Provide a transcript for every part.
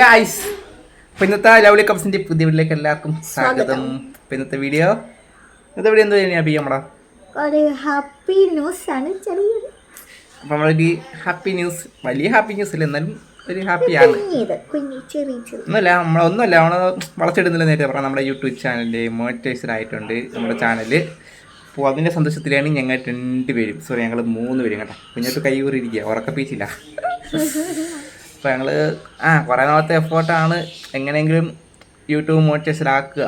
Guys അപ്പൊ ഇന്നത്തെ lovely കപ്സിന്റെ പുതിയ വീട്ടിലേക്ക് എല്ലാവർക്കും സ്വാഗതം. അപ്പൊ ഇന്നത്തെ വീഡിയോ ഇന്നത്തെ വീഡിയോ എന്തോ അഭി നമ്മളാ ഹാപ്പി ന്യൂസ് ആണ് ചെറിയൊരു. അപ്പൊ നമ്മളൊരു ഹാപ്പി ന്യൂസ് വലിയ ഹാപ്പി ന്യൂസ് ഇല്ല എന്നാലും ഒരു ഹാപ്പിയാണ് ചെറിയ ചെറിയ. ഒന്നുമല്ല നമ്മളെ ഒന്നുമല്ല നമ്മളെ വളച്ചിടുന്നില്ല നേരത്തെ പറഞ്ഞാൽ നമ്മുടെ യൂട്യൂബ് ചാനലിൽ മോണിറ്റൈസ്ഡ് ആയിട്ടുണ്ട് നമ്മുടെ ചാനൽ. അപ്പോൾ അതിന്റെ സന്തോഷത്തിലാണ് ഞങ്ങൾ രണ്ടുപേരും സോറി ഞങ്ങൾ മൂന്ന് പേരും കേട്ടോ. കുഞ്ഞത്ത് കൈ കൂറിയിരിക്കുക ഉറക്കപ്പീച്ചില്ല അപ്പോൾ ഞങ്ങൾ ആ കുറേ നാളത്തെ എഫേർട്ടാണ് എങ്ങനെയെങ്കിലും യൂട്യൂബ് മോണിറ്റൈസിലാക്കുക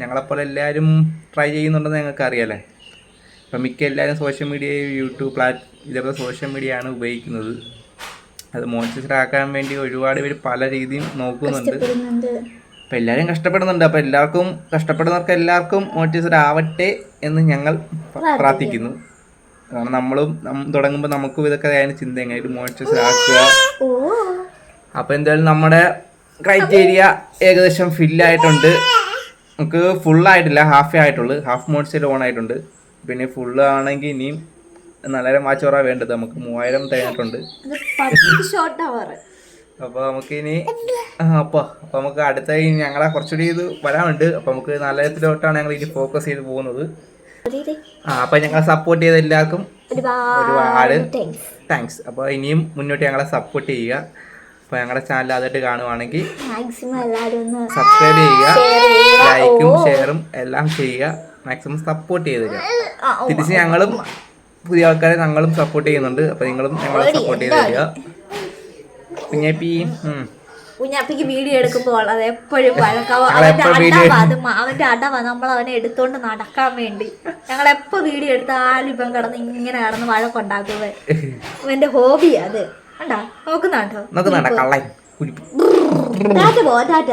ഞങ്ങളെപ്പോലെ എല്ലാവരും ട്രൈ ചെയ്യുന്നുണ്ടെന്ന് ഞങ്ങൾക്ക് അറിയാലേ ഇപ്പം മിക്ക എല്ലാവരും സോഷ്യൽ മീഡിയ യൂട്യൂബ് പ്ലാറ്റ് ഇതേപോലെ സോഷ്യൽ മീഡിയ ആണ് ഉപയോഗിക്കുന്നത്. അത് മോണിറ്റൈസിലാക്കാൻ ആക്കാൻ വേണ്ടി ഒരുപാട് പേര് പല രീതിയും നോക്കുന്നുണ്ട്. അപ്പം എല്ലാവരും കഷ്ടപ്പെടുന്നുണ്ട്. അപ്പം എല്ലാവർക്കും കഷ്ടപ്പെടുന്നവർക്ക് എല്ലാവർക്കും മോട്ടിവേറ്റഡ് ആവട്ടെ എന്ന് ഞങ്ങൾ പ്രാർത്ഥിക്കുന്നു. കാരണം നമ്മളും തുടങ്ങുമ്പോൾ നമുക്കും ഇതൊക്കെ അതിന് ചിന്ത എങ്ങനെ മോട്ടിവേറ്റഡ് ആക്കുക അപ്പോൾ എന്തായാലും നമ്മുടെ ക്രൈറ്റീരിയ ഏകദേശം ഫില്ലായിട്ടുണ്ട് നമുക്ക് ഫുൾ ആയിട്ടില്ല ഹാഫേ ആയിട്ടുള്ളൂ. ഹാഫ് മോട്ടിവേറ്റഡ് ഓൺ ആയിട്ടുണ്ട്. പിന്നെ ഫുൾ ആണെങ്കിൽ ഇനിയും നാലായിരം വാച്ച് ഓറാ വേണ്ടത്. നമുക്ക് മൂവായിരം തികഞ്ഞിട്ടുണ്ട് അപ്പൊ നമുക്ക് ഇനി അപ്പൊ അപ്പൊ നമുക്ക് അടുത്ത ഇനി ഞങ്ങളെ കുറച്ചുകൂടി ഇത് വരാനുണ്ട്. അപ്പൊ നമുക്ക് നാലായിരത്തിലോട്ടാണ് ഞങ്ങൾ ഇനി ഫോക്കസ് ചെയ്ത് പോകുന്നത്. ആ അപ്പോൾ ഞങ്ങളെ സപ്പോർട്ട് ചെയ്ത എല്ലാവർക്കും ഒരുപാട് താങ്ക്സ് അപ്പൊ ഇനിയും മുന്നോട്ട് ഞങ്ങളെ സപ്പോർട്ട് ചെയ്യുക. അപ്പോൾ ഞങ്ങളുടെ ചാനൽ ആദ്യമായിട്ട് കാണുവാണെങ്കിൽ സബ്സ്ക്രൈബ് ചെയ്യുക ലൈക്കും ഷെയറും എല്ലാം ചെയ്യുക. മാക്സിമം സപ്പോർട്ട് ചെയ്ത് തരിക. തിരിച്ച് ഞങ്ങളും പുതിയ ആൾക്കാരെ ഞങ്ങളും സപ്പോർട്ട് ചെയ്യുന്നുണ്ട്. അപ്പോൾ നിങ്ങളും ഞങ്ങളെ സപ്പോർട്ട് ചെയ്ത് തരിക. ഉം. കുഞ്ഞാപ്പിക്ക് വീഡിയോ എടുക്കുമ്പോൾ അത് എപ്പോഴും വഴക്കാവും. അവന്റെ video അത് അവന്റെ അടവാ നമ്മൾ അവനെ എടുത്തോണ്ട് നടക്കാൻ വേണ്ടി. ഞങ്ങൾ എപ്പോ വീഡിയോ എടുത്താലും ഇപ്പം കിടന്ന് ഇങ്ങനെ കിടന്ന് വഴക്കുണ്ടാക്കുന്നത് ഇവന്റെ ഹോബിയാ അത്. നോക്കുന്നുണ്ടോ? കള്ളൻ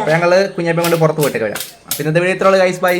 ഞങ്ങൾ കുഞ്ഞപ്പം കൊണ്ട് പുറത്ത് പോയിട്ട് വരാം. പിന്നെ ഗൈസ് ബൈ